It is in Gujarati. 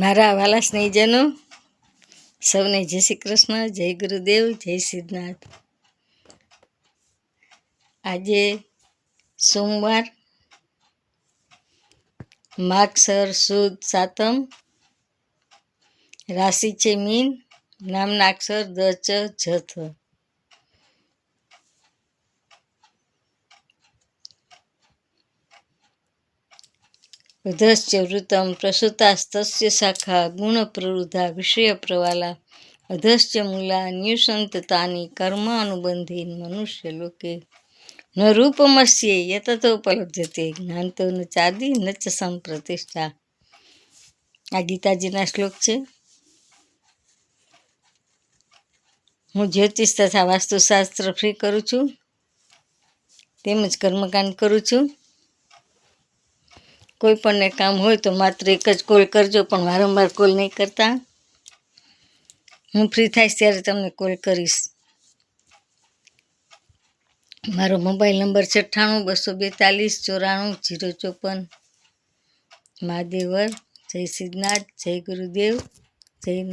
મારા વાલા સ્નેહીજનો, સૌને જય શ્રી કૃષ્ણ, જય ગુરુદેવ, જય સિદ્ધનાથ. આજે સોમવાર માગસર સુદ, સાતમ, રાશિ છે મીન નામના અક્ષર દ, ચ, જ થ ઉધશ્ચ વૃતમ પ્રસુતાસ્તસ્ય શાખા ગુણપ્રવૃદ્ધા વિષય પ્રવાલા અધશ્ચ મૂલા ન્યુસંતતાની કર્માનુબંધી મનુષ્ય લોકે ન રૂપમસ્ય યતતો ઉપલબ્ધતે જ્ઞાનતો ન ચાદી ન ચ સંપ્રતિષ્ઠા આ ગીતાજીના શ્લોક છે। હું જ્યોતિષ તથા વાસ્તુશાસ્ત્ર ફ્રી કરું છું। તેમજ કર્મકાંડ કરું છું। કોઈ પણને કામ હોય તો માત્ર એક જ કોલ કરજો, પણ વારંવાર કોલ નહીં કરતા. હું ફ્રી થઈશ ત્યારે તમને કોલ કરીશ. મારો મોબાઈલ નંબર છે અઠ્ઠાણું, બસો બેતાલીસ, ચોરાણું, જીરો ચોપન. મહાદેવર, જય સિદ્ધનાથ, જય ગુરુદેવ, જય